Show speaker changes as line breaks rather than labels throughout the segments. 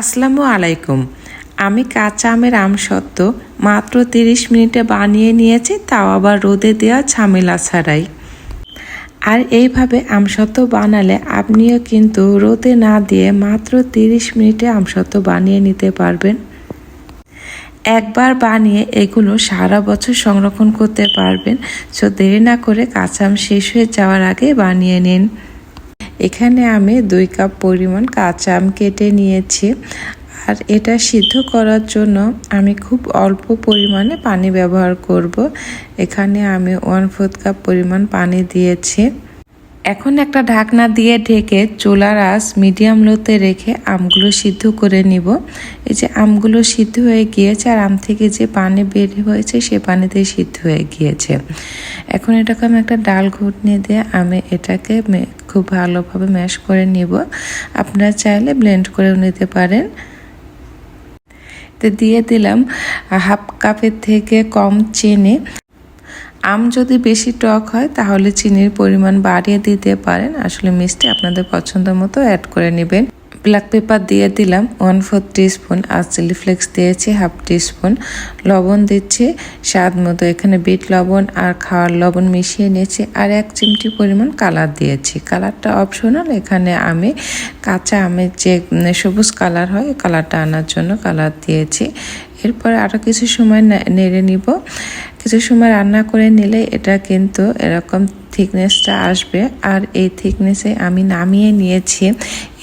আসসালামু আলাইকুম। আমি কাঁচা আমের আমসত্ত্ব মাত্র তিরিশ মিনিটে বানিয়ে নিয়েছি, তাও আবার রোদে দেওয়া ঝামেলা ছাড়াই। আর এইভাবে আমসত্ত্ব বানালে আপনিও কিন্তু রোদে না দিয়ে মাত্র তিরিশ মিনিটে আমসত্ত্ব বানিয়ে নিতে পারবেন। একবার বানিয়ে এগুলো সারা বছর সংরক্ষণ করতে পারবেন। সো দেরি না করে কাঁচা আম শেষ হয়ে যাওয়ার আগে বানিয়ে নিন। এখানে আমি দুই কাপ পরিমাণ কাঁচা আম কেটে নিয়েছি। আর এটা সিদ্ধ করার জন্য আমি খুব অল্প পরিমাণে পানি ব্যবহার করব। এখানে আমি ওয়ান ফোর্থ কাপ পরিমাণ পানি দিয়েছি। এখন একটা ঢাকনা দিয়ে ঢেকে চুলার আঁচ মিডিয়াম লোতে রেখে আমগুলো সিদ্ধ করে নিব। এই যে আমগুলো সিদ্ধ হয়ে গিয়েছে আর আম থেকে যে পানি বের হয়েছে সে পানিতে সিদ্ধ হয়ে গিয়েছে। এখন এটাকে আমি একটা ডাল ঘুটনি দিয়ে আমি এটাকে খুব ভালোভাবে ম্যাশ করে নিব। আপনার চাইলে ব্লেন্ড করেও নিতে পারেন। তো দিয়ে দিলাম হাফ কাপের থেকে কম চিনি। আম যদি বেশি টক হয়, তাহলে চিনির পরিমাণ বাড়িয়ে দিতে পারেন। আসলে মিষ্টি আপনাদের পছন্দ মতো অ্যাড করে নেবেন। ব্ল্যাক পেপার দিয়ে দিলাম ওয়ান ফোর স্পুন আর চিলি ফ্লেক্স দিয়েছি হাফ স্পুন লবণ দিচ্ছি, স্বাদ মতো এখানে বিট লবণ আর খাওয়ার লবণ মিশিয়ে নিয়েছি আর এক চিমটি পরিমাণ কালার দিয়েছি। কালারটা অপশনাল এখানে আমি কাঁচা আমের যে সবুজ কালার হয় কালারটা আনার জন্য কালার দিয়েছি। এরপর আরও কিছু সময় নেড়ে নিব। কিছু সময় রান্না করে নিলে এটা কিন্তু এরকম থিকনেসটা আসবে। আর এই থিকনেসে আমি নামিয়ে নিয়েছি।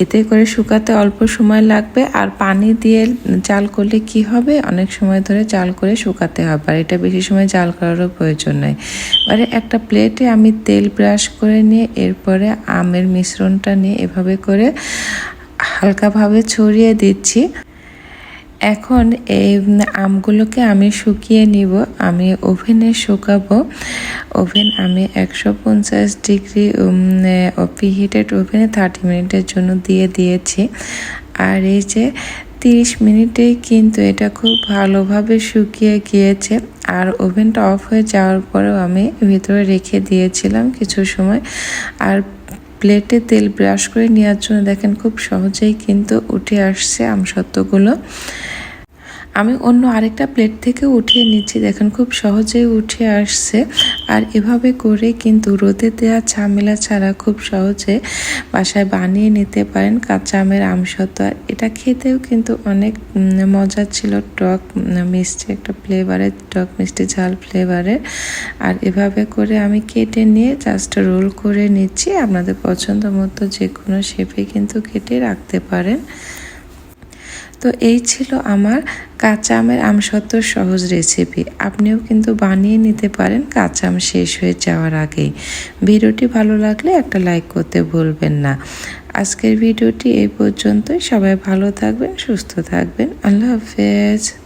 এতে করে শুকাতে অল্প সময় লাগবে। আর পানি দিয়ে জাল করলে কি হবে? অনেক সময় ধরে জাল করে শুকাতে হবে। আর এটা বেশি সময় জাল করারও প্রয়োজন নেই। এবারে একটা প্লেটে আমি তেল ব্রাশ করে নিয়ে, এরপরে আমের মিশ্রণটা নিয়ে এভাবে করে হালকাভাবে ছড়িয়ে দিচ্ছি। এখন এই আমগুলোকে আমি শুকিয়ে নিব, আমি ওভেনে শুকাবো। ওভেন আমি একশো পঞ্চাশ ডিগ্রি প্রিহিটেড ওভেনে থার্টি মিনিটের জন্য দিয়ে দিয়েছি। আর এই যে তিরিশ মিনিটেই কিন্তু এটা খুব ভালোভাবে শুকিয়ে গিয়েছে। আর ওভেনটা অফ হয়ে যাওয়ার পরেও আমি ভিতরে রেখে দিয়েছিলাম কিছু সময়। আর প্লেটে তেল ব্রাশ করে নেওয়ার জন্য দেখেন খুব সহজেই কিন্তু উঠে আসছে আমসত্ত্বগুলো আমি অন্য আরেকটা প্লেট থেকে উঠিয়ে নিচ্ছি। দেখেন, খুব সহজেই উঠে আসছে। আর এভাবে করে কিন্তু রোদে দেওয়া ঝামেলা ছাড়া খুব সহজে বাসায় বানিয়ে নিতে পারেন কাঁচা আমের আমসত্ব। আর এটা খেতেও কিন্তু অনেক মজা ছিল টক মিষ্টি, একটা ফ্লেভারের টক মিষ্টি ঝাল ফ্লেভারের আর এভাবে করে আমি কেটে নিয়ে জাস্ট রোল করে নিচ্ছি। আপনাদের পছন্দ মতো যে কোনো শেপে কিন্তু কেটে রাখতে পারেন। তো এই ছিল আমার কাঁচা আমের আমসত্ত্ব সহজ রেসিপি আপনিও কিন্তু বানিয়ে নিতে পারেন কাঁচা আম শেষ হয়ে যাওয়ার আগেই। ভিডিওটি ভালো লাগলে একটা লাইক করতে ভুলবেন না। আজকের ভিডিওটি এই পর্যন্তই। সবাই ভালো থাকবেন, সুস্থ থাকবেন। আল্লাহ হাফেজ।